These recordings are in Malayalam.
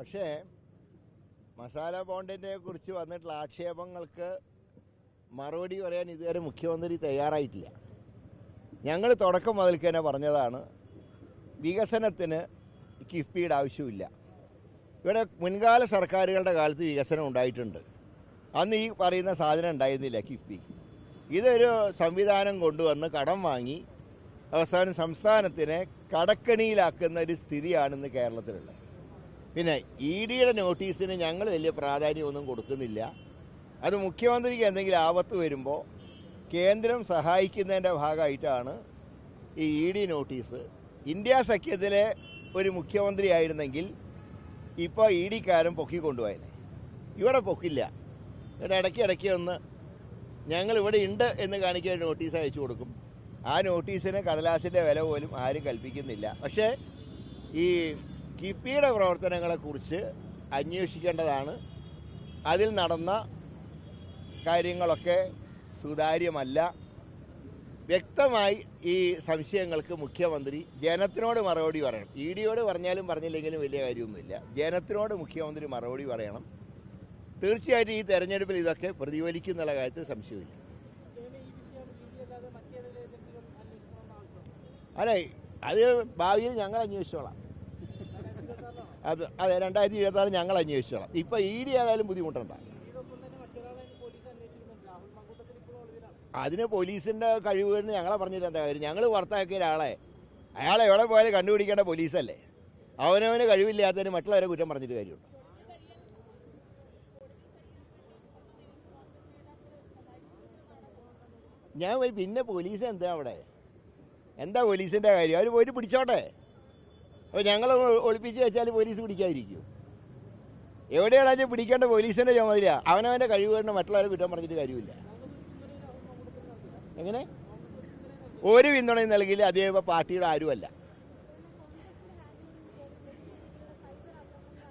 പക്ഷേ മസാല ബോണ്ടിനെ കുറിച്ച് വന്നിട്ടുള്ള ആക്ഷേപങ്ങൾക്ക് മറുപടി പറയാൻ ഇതുവരെ മുഖ്യമന്ത്രി തയ്യാറായിട്ടില്ല. ഞങ്ങൾ തുടക്കം മുതൽക്ക് തന്നെ പറഞ്ഞതാണ് വികസനത്തിന് കിഫ്ബിയുടെ ആവശ്യമില്ല. ഇവിടെ മുൻകാല സർക്കാരുകളുടെ കാലത്ത് വികസനം ഉണ്ടായിട്ടുണ്ട്. അന്ന് ഈ പറയുന്ന സാധനം ഉണ്ടായിരുന്നില്ല കിഫ്ബി. ഇതൊരു സംവിധാനം കൊണ്ടുവന്ന് കടം വാങ്ങി അവസാനം സംസ്ഥാനത്തിനെ കടക്കണിയിലാക്കുന്ന ഒരു സ്ഥിതിയാണ് ഇന്ന് കേരളത്തിലുള്ളത്. പിന്നെ ഇ ഡിയുടെ നോട്ടീസിന് ഞങ്ങൾ വലിയ പ്രാധാന്യമൊന്നും കൊടുക്കുന്നില്ല. അത് മുഖ്യമന്ത്രിക്ക് എന്തെങ്കിലും ആപത്ത് വരുമ്പോൾ കേന്ദ്രം സഹായിക്കുന്നതിന്റെ ഭാഗമായിട്ടാണ് ഈ ഇ ഡി നോട്ടീസ്. ഇന്ത്യ സഖ്യത്തിലെ ഒരു മുഖ്യമന്ത്രി ആയിരുന്നെങ്കിൽ ഇപ്പോൾ ഇ ഡിക്കാരൻ പൊക്കിക്കൊണ്ടുപോയനെ. ഇവിടെ പൊക്കില്ല. ഇവിടെ ഇടയ്ക്ക് ഇടയ്ക്ക് ഒന്ന് ഞങ്ങൾ ഇവിടെ ഉണ്ട് എന്ന് കാണിക്കാൻ നോട്ടീസ് അയച്ചു കൊടുക്കും. ആ നോട്ടീസിന് കടലാസിന്റെ വില പോലും ആരും കൽപ്പിക്കുന്നില്ല. പക്ഷേ ഈ കിഫ്ബിയുടെ പ്രവർത്തനങ്ങളെക്കുറിച്ച് അന്വേഷിക്കേണ്ടതാണ്. അതിൽ നടന്ന കാര്യങ്ങളൊക്കെ സുതാര്യമല്ല. വ്യക്തമായി ഈ സംശയങ്ങൾക്ക് മുഖ്യമന്ത്രി ജനത്തിനോട് മറുപടി പറയണം. ഇ ഡിയോട് പറഞ്ഞാലും പറഞ്ഞില്ലെങ്കിലും വലിയ കാര്യമൊന്നുമില്ല. ജനത്തിനോട് മുഖ്യമന്ത്രി മറുപടി പറയണം. തീർച്ചയായിട്ടും ഈ തെരഞ്ഞെടുപ്പിൽ ഇതൊക്കെ പ്രതിഫലിക്കും എന്നുള്ള കാര്യത്തിൽ സംശയമില്ല. അല്ലേ അത് ഭാവിയിൽ ഞങ്ങൾ അന്വേഷിച്ചോളാം. അത് രണ്ടായിരത്തി ഇരുപത്തി ആറ് ഞങ്ങൾ അന്വേഷിച്ചോളാം. ഇപ്പൊ ഇ ഡി ആയാലും ബുദ്ധിമുട്ടുണ്ട. അതിന് പോലീസിന്റെ കഴിവുകൾ ഞങ്ങളെ പറഞ്ഞിട്ട് എന്താ കാര്യം? ഞങ്ങൾ പുറത്താക്കിയ ഒരാളെ അയാൾ എവിടെ പോയാലും കണ്ടുപിടിക്കേണ്ട പോലീസല്ലേ? അവനവന് കഴിവില്ലാത്തതിന് മറ്റുള്ളവരെ കുറ്റം പറഞ്ഞിട്ട് കാര്യമുണ്ട്? ഞാൻ പോയി പിന്നെ പോലീസ് എന്താ അവിടെ? എന്താ പോലീസിന്റെ കാര്യം? അവർ പോയിട്ട് പിടിച്ചോട്ടെ? അപ്പോൾ ഞങ്ങൾ ഒളിപ്പിച്ച് വെച്ചാൽ പോലീസ് പിടിക്കാതിരിക്കും. എവിടെയാണെന്ന് പിടിക്കേണ്ട പോലീസിന്റെ ചുമതല അവനവന്റെ കഴിവുകൊണ്ട് മറ്റുള്ളവരെ കുറ്റം പറഞ്ഞിട്ട് കാര്യമില്ല. എങ്ങനെ? ഒരു പിന്തുണയും നൽകിയില്ല. അദ്ദേഹം പാർട്ടിയുടെ ആരുമല്ല.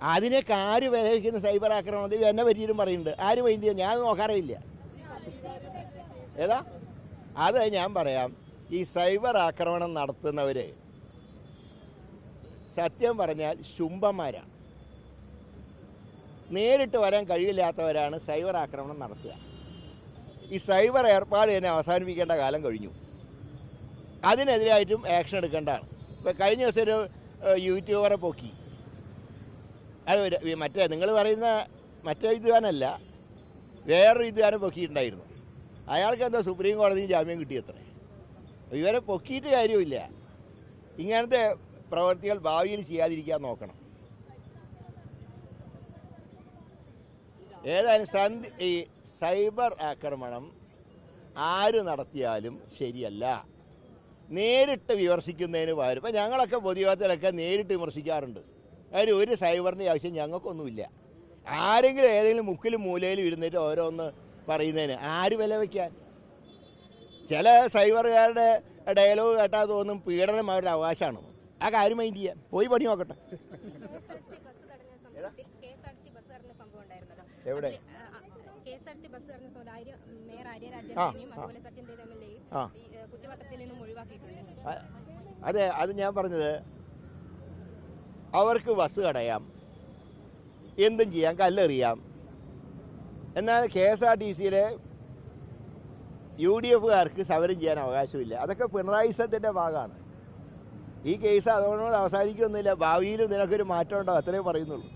അതിനൊക്കെ ആര് വിലയിക്കുന്ന സൈബർ ആക്രമണത്തിൽ എന്നെ പറ്റിയിട്ടും പറയുന്നുണ്ട്. ആര് വൈദ്യ ഞാൻ നോക്കാറില്ല ഏതാ? അത് ഞാൻ പറയാം. ഈ സൈബർ ആക്രമണം നടത്തുന്നവര് സത്യം പറഞ്ഞാൽ ശുംഭന്മാരാണ് നേരിട്ട് വരാൻ കഴിയില്ലാത്തവരാണ് സൈബർ ആക്രമണം നടത്തുക. ഈ സൈബർ ഏർപ്പാട് തന്നെ അവസാനിപ്പിക്കേണ്ട കാലം കഴിഞ്ഞു. അതിനെതിരായിട്ടും ആക്ഷൻ എടുക്കേണ്ടതാണ്. ഇപ്പം കഴിഞ്ഞ ദിവസം ഒരു യൂട്യൂബറെ പൊക്കി. അത് മറ്റേ നിങ്ങൾ പറയുന്ന മറ്റേ ഇതുകാരനല്ല വേറൊരു ഇതുവാനെ പൊക്കിയിട്ടുണ്ടായിരുന്നു. അയാൾക്ക് എന്താ സുപ്രീം കോടതിയിൽ ജാമ്യം കിട്ടിയത്രേ? ഇവരെ പൊക്കിയിട്ട് കാര്യമില്ല ഇങ്ങനത്തെ പ്രവൃത്തികൾ ഭാവിയിൽ ചെയ്യാതിരിക്കാൻ നോക്കണം. ഏതായാലും സന്ധി ഈ സൈബർ ആക്രമണം ആര് നടത്തിയാലും ശരിയല്ല. നേരിട്ട് വിമർശിക്കുന്നതിന് പകരം ഇപ്പം ഞങ്ങളൊക്കെ പൊതുയോഗത്തിലൊക്കെ നേരിട്ട് വിമർശിക്കാറുണ്ട്. അതിന് ഒരു സൈബറിന്റെ ആവശ്യം ഞങ്ങൾക്കൊന്നുമില്ല. ആരെങ്കിലും ഏതെങ്കിലും മുക്കിലും മൂലയിലും ഇരുന്നിട്ട് ഓരോന്ന് പറയുന്നതിന് ആര് വില വയ്ക്കാൻ? ചില സൈബറുകാരുടെ ഡയലോഗ് കേട്ടാൽ തോന്നും പീഡനം അവരുടെ അവകാശമാണ് ആ കാര്യം മൈൻഡ് ചെയ്യാം. പോയി പണി നോക്കട്ടെ. എവിടെ? മേയർ ആര്യ അതുപോലെ അതെ അത് ഞാൻ പറഞ്ഞത് അവർക്ക് ബസ് കടയാം. എന്തും ചെയ്യാം കല്ലെറിയാം. എന്നാൽ കെ എസ് ആർ ടി സിയിലെ യു ഡി എഫുകാർക്ക് സമരം ചെയ്യാൻ അവകാശമില്ല. അതൊക്കെ പിണറായി സത്യന്റെ ഭാഗമാണ്. ഈ കേസ് അതുകൊണ്ട് അവസാനിക്കൊന്നുമില്ല ഭാവിയിലും നിനക്കൊരു മാറ്റം ഉണ്ടാവും അത്രേ പറയുന്നുള്ളൂ.